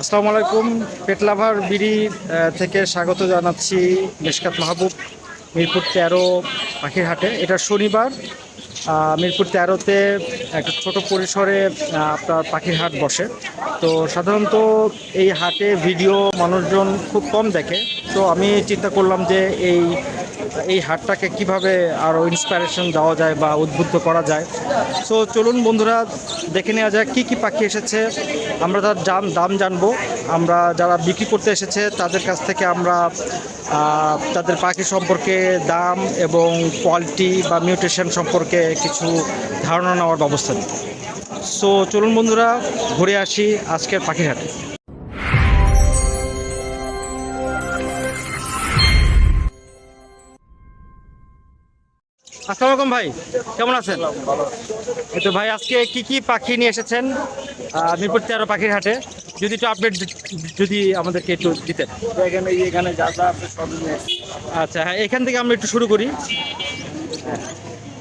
আসসালামু আলাইকুম। পেটলাভার বিড়ি থেকে স্বাগত জানাচ্ছি মেশকাত মাহবুব, মিরপুর তেরো পাখির হাটে এটা শনিবার মিরপুর তেরোতে একটা ছোট পরিসরে আপনার পাখির হাট বসে। তো সাধারণত এই হাটে ভিডিও মানুষজন খুব কম দেখে। তো আমি চিন্তা করলাম যে এই এই হাটটাকে কীভাবে আরও ইন্সপিরেশন দেওয়া যায় বা উদ্বুদ্ধ করা যায়? সো চলুন বন্ধুরা, দেখে নেওয়া যায় কী কী পাখি এসেছে। আমরা তার দাম দাম জানব। আমরা যারা বিক্রি করতে এসেছে, তাদের কাছ থেকে আমরা তাদের পাখি সম্পর্কে দাম এবং কোয়ালিটি বা মিউটেশন সম্পর্কে কিছু ধারণা নেওয়ার ব্যবস্থা নিই। সো চলুন বন্ধুরা, ঘুরে আসি আজকের পাখির আসসালামু আলাইকুম ভাই, কেমন আছেন? তো ভাই, আজকে কি কি পাখি নিয়ে এসেছেন? মিরপুর তেরো পাখির হাটে। যদি একটু আপডেট যদি আমাদেরকে একটু দিতেন। এখানে এখানে যা। আচ্ছা হ্যাঁ এখান থেকে আমরা একটু শুরু করি।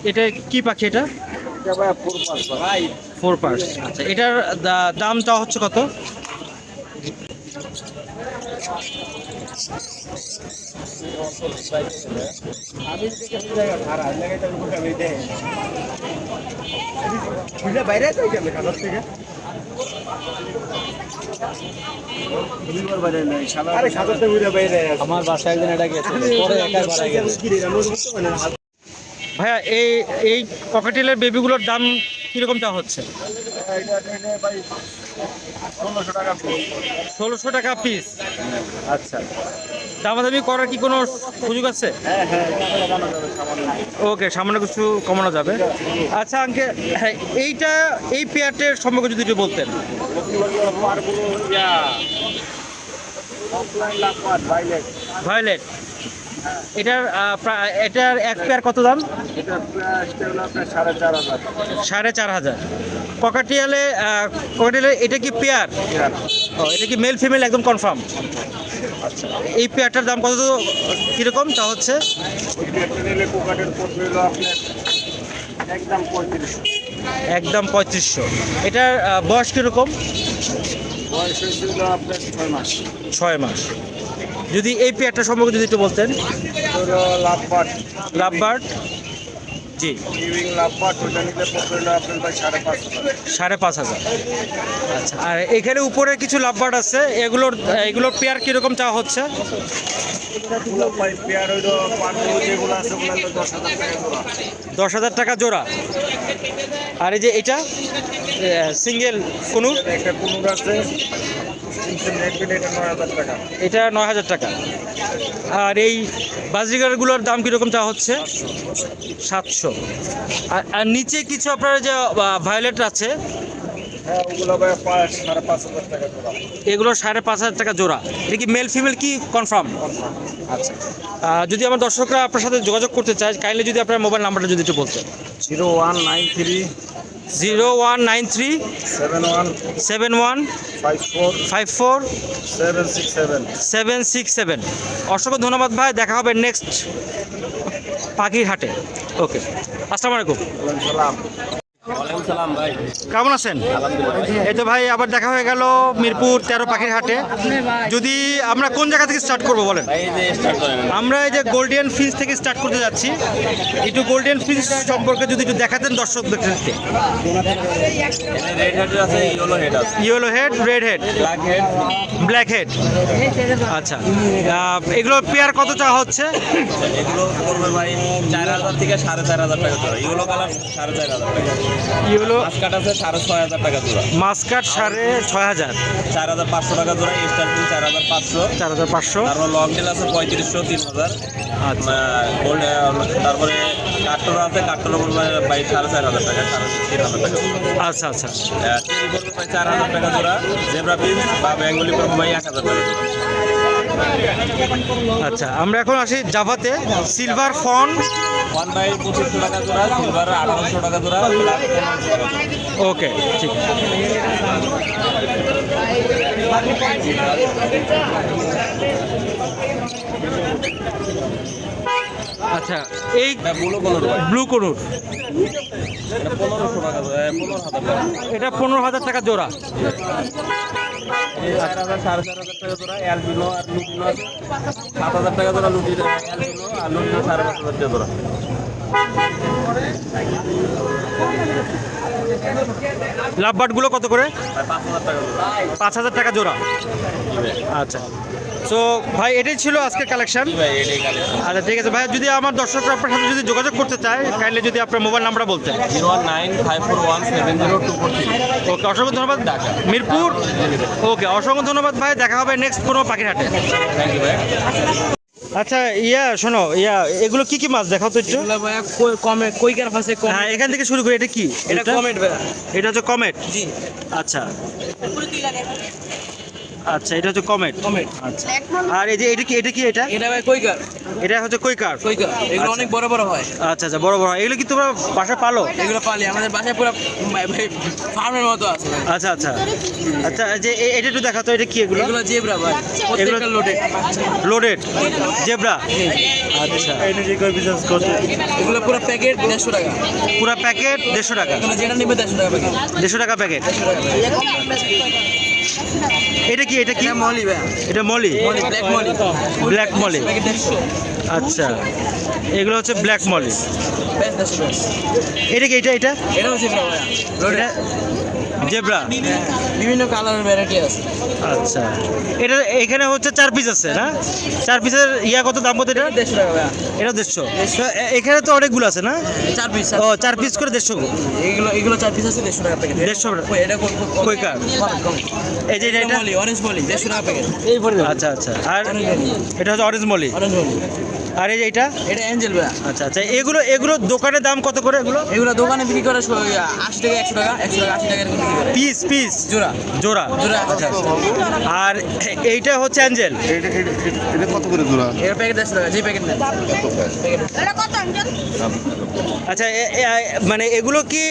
এটা কি পাখি এটা? ফোর পার্স আচ্ছা এটার দাম চাওয়া হচ্ছে কত? আমার বাসায় একদিন এটা গেছে ভাইয়া এই এই ককাটেলের বেবিগুলোর দাম কীরকম চাওয়া হচ্ছে? ষোলোশো টাকা পিস। আচ্ছা। দামাদামি করার কি কোনো সুযোগ আছে? হ্যাঁ হ্যাঁ ওকে সামান্য কিছু কমানো যাবে। আচ্ছা আঙ্কে হ্যাঁ এইটা এই পেয়ারটের সম্পর্কে যদি একটু বলতেন। ভায়োলেট এটার এটার এক পেয়ার কত দাম? সাড়ে চার হাজার। ককাটিয়ালে ককাটিয়ালে এটা কি পেয়ার ও এটা কি মেল ফিমেল একদম কনফার্ম আচ্ছা এই পেয়ারটার দাম কত কীরকম? তা হচ্ছে? একদম পঁয়ত্রিশশো। একদম পঁয়ত্রিশশো এটার বয়স কীরকম? বয়স হয়েছিল আপনার ছয় মাস। ছয় মাস। যদি এই পেয়ারটা সম্পর্কে যদি একটু বলতেন। জি। পাঁচ হাজার। সাড়ে পাঁচ হাজার। আচ্ছা আর এখানে উপরে কিছু লাভবার্ড আছে। এগুলোর এগুলোর পেয়ার কীরকম চাওয়া হচ্ছে? দশ হাজার টাকা জোড়া। আর এই যে এটা সিঙ্গেল কোনো? কুনুর এটা নয় হাজার টাকা। আর এই বাজিগারগুলোর দাম কীরকম চাওয়া হচ্ছে? সাতশো। আর নিচে কিছু আপনার যে ভায়োলেট আছে এগুলো সাড়ে পাঁচ হাজার টাকা জোড়া। এটা কি মেল ফিমেল কি কনফার্ম আচ্ছা। যদি আমার দর্শকরা আপনার সাথে যোগাযোগ করতে চায় কাইন্ডলি যদি আপনার মোবাইল নাম্বারটা যদি একটু বলতেন। Zero one nine three zero one nine three seven one seven one five four five four seven six seven. Seven six seven. অসংখ্য ধন্যবাদ ভাই দেখা হবে নেক্সট পাখির হাটে। ওকে আসসালামু আলাইকুম। কেমন আছেন? এই তো ভাই আবার দেখা হয়ে গেল মিরপুর তেরো পাখির হাটে। যদি আমরা কোন জায়গা থেকে স্টার্ট করব বলেন? আমরা এই যে গোল্ডেন ফিন্স থেকে স্টার্ট করতে যাচ্ছি। একটু গোল্ডেন ফিন্স সম্পর্কে যদি একটু দেখাতেন দর্শকদেরকে yellow head red head black head black head আচ্ছা। আহ, এগুলোর পেয়ার কত চাওয়া হচ্ছে? এগুলো ভাই চার হাজার থেকে সাড়ে চার হাজার টাকা ইয়েলো কালার সাড়ে চার হাজার টাকা। ইয়েলো মাস্কাট আছে সাড়ে ছয় হাজার টাকা জোড়া। মাস্কাট সাড়ে ছয় হাজার। চার হাজার পাঁচশো টাকা জোড়া স্টার পিন চার হাজার পাঁচশো। চার হাজার পাঁচশো। তারপর লং টেল আছে পঁয়ত্রিশশো তিন হাজার। আচ্ছা। গোল্ড তারপরে কাঠটোর আছে কাঠটোর পড়বে ভাই সাড়ে চার হাজার টাকা সাড়ে তিন হাজার টাকা। আচ্ছা আচ্ছা। চেরি চার হাজার টাকা জোড়া জেব্রা পিন বা বেঙ্গলি ভাই এক হাজার টাকা। আচ্ছা আমরা এখন আসি জাভাতে। সিলভার ফন ওয়ান বাই পঁচিশশো টাকা জোড়া সিলভার আঠারোশো টাকা জোড়া। ওকে ঠিক আচ্ছা এই ব্লু টাকা। এটা পনেরো হাজার টাকা জোড়া। চার সাড়ে চার হাজার টাকা আর সাত হাজার টাকা জোড়া আর সাড়ে হাজার কত করে? পাঁচ হাজার টাকা জোড়া। আচ্ছা। তো ভাই এটাই ছিল আজকের কালেকশন ভাই এটাই কালেকশন আচ্ছা ঠিক আছে। ভাই যদি আমার দর্শকরা আপনার সাথে যদি যোগাযোগ করতে চায় কাইন্ডলি যদি আপনার মোবাইল নাম্বারটা বলতেন। Zero nine five four one seven zero two four okay অসংখ্য ধন্যবাদ। মিরপুর? ওকে অসংখ্য ধন্যবাদ ভাই। দেখা হবে নেক্সট কোনো পাখির হাটে থ্যাংক ইউ ভাই। আচ্ছা ইয়া শোনো ইয়া এগুলো কি কি মাছ? দেখাও তো একটু। এগুলো কই- কমে কইকার ফাঁসে কম। হ্যাঁ এখান থেকে শুরু করি। এটা কি? এটা কমেন্ট ভাইয়া। এটা হচ্ছে কমেট? জি। আচ্ছা। আচ্ছা এটা হচ্ছে কমেট কমেন্ট আচ্ছা। আর এই যে এটা কি এটা কি এটা? এটা ভাই কইকার এটা হচ্ছে কৈকার কইকার এগুলো আচ্ছা। অনেক বড় বড় হয়। আচ্ছা আচ্ছা বড় বড় এগুলো কি তোমরা বাসা পালো? এগুলো পালি। আমাদের বাসায় পুরো ফার্মের মতো আছে আচ্ছা আচ্ছা। আচ্ছা যে এটা একটু দেখাতো এটা কি এগুলো? এগুলো জেব্রা ভাই। প্রত্যেকটা লোডে লোডেড জেব্রা? আচ্ছা। এগুলো পুরো প্যাকেট দেড়শো টাকা। পুরো প্যাকেট দেড়শো টাকা। এগুলো যেটা নিবে দেড়শো টাকা প্যাকেট। দেড়শো টাকা প্যাকেট। এটা কি এটা কি? মলি ভাই। এটা molly? Black molly. Black molly. আচ্ছা। এগুলো হচ্ছে ব্ল্যাক মলি। এটা কি এটা এটা? এটা জেব্রা? বিভিন্ন কালারের ভ্যারাইটি আছে। আচ্ছা। এটা এখানে হচ্ছে চার পিস আছে না? চার পিসের ইয়া কত দাম কত এটা? দেড়শো টাকা এটা দেড়শো। তো এখানে তো অনেকগুলো আছে না? চার পিস ও চার পিস করে দেড়শো। এগুলো এগুলো চার পিস আছে দেড়শো টাকা প্যাকেট দেড়শো টাকা। এটা কোন- কোন- এই যে এটা অরেঞ্জ মলি দেড়শো টাকা প্যাকেট আচ্ছা আচ্ছা। আর এটা হচ্ছে অরেঞ্জ মলি। Orange molly. আর এই যে এটা? এটা অ্যাঞ্জেল ভাইয়া। আচ্ছা আচ্ছা এগুলো এগুলো দোকানের দাম কত করে এগুলো? এগুলো দোকানে বিক্রি করে আশি টাকা একশো টাকা একশো টাকা আশি টাকা বিক্রি করে। Piece piece? জোড়া। জোড়া? জোড়া আচ্ছা আর এইটা হচ্ছে অ্যাঞ্জেল এটা কত করে জোড়া? এর প্যাকেট দেড়শো টাকা যে প্যাকেট নেন এটা কত? আঙ্কেল আচ্ছা মানে এগুলো কি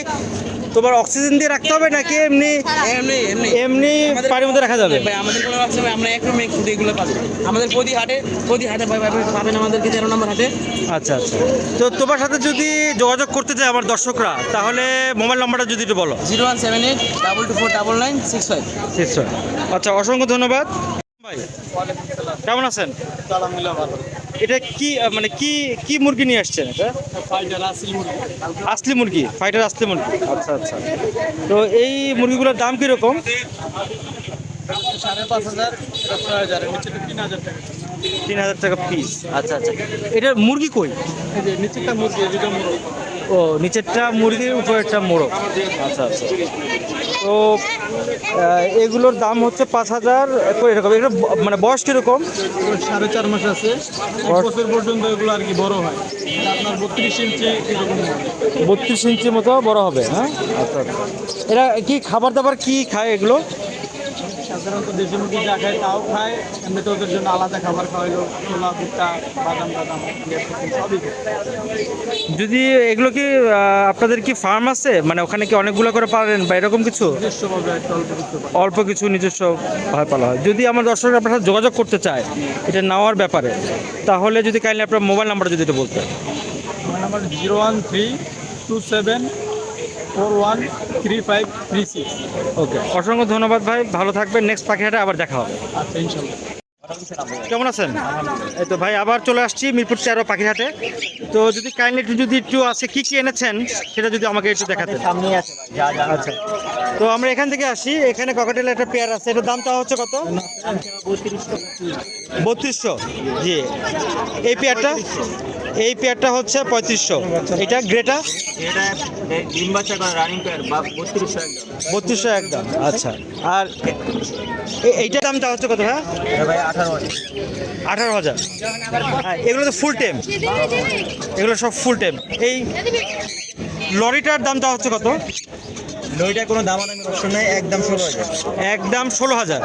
তোমার অক্সিজেন দিয়ে রাখতে হবে নাকি এমনি এমনি এমনি। এমনি পানির মধ্যে রাখা যাবে? ভাই আমাদের কোনো ভাই আমরা এক রুমে ফুড এগুলো পাবো। আমাদের প্রতি হাটে প্রতি হাটে ভাই পাবেন আমাদেরকে তেরো নম্বর হাটে। আচ্ছা আচ্ছা। তো তোমার সাথে যদি যোগাযোগ করতে চায় আমার দর্শকরা তাহলে মোবাইল নাম্বারটা যদি একটু বলো। Zero one seven eight double two four double nine six five. নিশ্চয় আচ্ছা অসংখ্য ধন্যবাদ। ভাই কেমন আছেন? এটা কি মানে কি কি মুরগি নিয়ে আসছেন এটা? আসলি মুরগি। ফাইটার আসলি মুরগি। আচ্ছা আচ্ছা। তো এই মুরগিগুলোর দাম কীরকম? তিন হাজার টাকা। পিস আচ্ছা আচ্ছা। এটা মুরগি কই? ও নিচেরটা মুরগির উপরেরটা মোড়ক আচ্ছা আচ্ছা। তো এগুলোর দাম হচ্ছে পাঁচ হাজার করে এরকম। এগুলো মানে বয়স কীরকম? সাড়ে চার মাস আছে। বছর পর্যন্ত এগুলো আর কি বড় হয়। আপনার বত্রিশ ইঞ্চি বত্রিশ ইঞ্চি মতো বড় হবে হ্যাঁ? আচ্ছা আচ্ছা। এরা কি খাবার দাবার কি খায় এগুলো? সাধারণত দেশি মুরগি যা খায় তাও খায়। এমনিতে ওদের জন্য আলাদা খাবার খাওয়াইলো ছোলা ভুট্টা বাদাম ইয়ে সবই যদি এগুলো কি আপনাদের কি ফার্ম আছে? মানে ওখানে কি অনেকগুলো করে পারেন বা এরকম কিছু? অল্প কিছু নিজস্ব ভাবে পালা হয়। যদি আমার দর্শকরা আপনার সাথে যোগাযোগ করতে চায় এটা নেওয়ার ব্যাপারে তাহলে যদি কাইন্ডলি আপনার মোবাইল নাম্বারটা যদি এটা বলতেন। আমার number zero one three two seven four one three five three six okay অসংখ্য ধন্যবাদ ভাই ভালো থাকবেন নেক্সট পাখিহাটে আবার দেখা হবে। আচ্ছা ইনশাল্লাহ। কেমন আছেন? এই তো ভাই আবার চলে আসছি মিরপুর তেরো পাখিহাটে। তো যদি কাইন্ডলি একটু যদি একটু আছে কি কি এনেছেন? সেটা যদি আমাকে একটু দেখাতেন। আচ্ছা। তো আমরা এখান থেকে আসি। এখানে ককাটেল একটা পেয়ার আছে। এটার দামটা হচ্ছে কত? বত্রিশশো। জি। এই পেয়ারটা এই পেয়ারটা হচ্ছে পঁয়ত্রিশশো। এটা গ্রেটা? বত্রিশশো একদম আচ্ছা। আর এইটার দামটা হচ্ছে কত হ্যাঁ আঠারো হাজার। হ্যাঁ এগুলো তো ফুল টাইম এগুলো সব ফুল টাইম এই লরিটার দামটা হচ্ছে কত? লরিটার কোনো দামাদামি অপশন নাই একদম ষোলো হাজার। একদম ষোলো হাজার।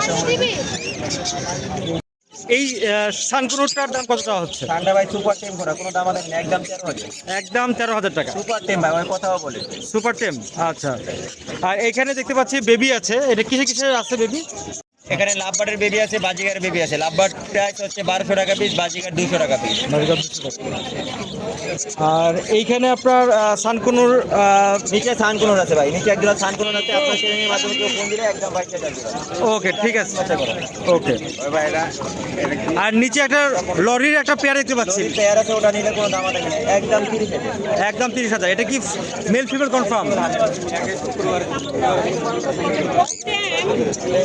এই সানকুনোটার দাম কত টাকা হচ্ছে? ঠান্ডা ভাই সুপার টেম করা কোনো নেই একদম তেরো হাজার। একদম তেরো হাজার টাকা। সুপার টেম ভাই কথাও বলে সুপার টেম? আচ্ছা। আর এখানে দেখতে পাচ্ছি বেবি আছে। এটা কিসে কিসে আছে বেবি? এখানে লাভবার্ডের বেবি আছে বাজিগারের বেবি আছে। লাভবার্ড প্রাইস হচ্ছে বারোশো টাকা পিস বাজিগার দুশো টাকা পিস আর এইখানে আপনার সানকুনুর নিচে সানকুনর আছে ভাই। নিচে একজন সানকুনর আছে আপনার সেলিংয়ের মাধ্যমে কেউ ফোন দিলে একদম বাইশটা ওকে ঠিক আছে। ওকে আর নিচে একটা লরির একটা পেয়ার দেখতে পাচ্ছি। পেয়ার আছে ওটা নিলে কোনো দাম আছে না। একদম তিরিশ হাজার। একদম তিরিশ হাজার। এটা কি মেল ফিমেল কনফার্ম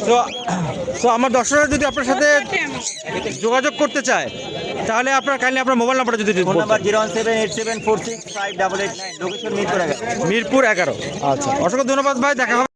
তো তো আমার দর্শকরা যদি আপনার সাথে যোগাযোগ করতে চায় তাহলে আপনার কাইন্ডলি আপনার মোবাইল নাম্বারটা যদি phone number zero one seven eight seven four six five double eight nine. Location Mirpur এগারো। মিরপুর এগারো। আচ্ছা। অসংখ্য ধন্যবাদ ভাই দেখা হবে।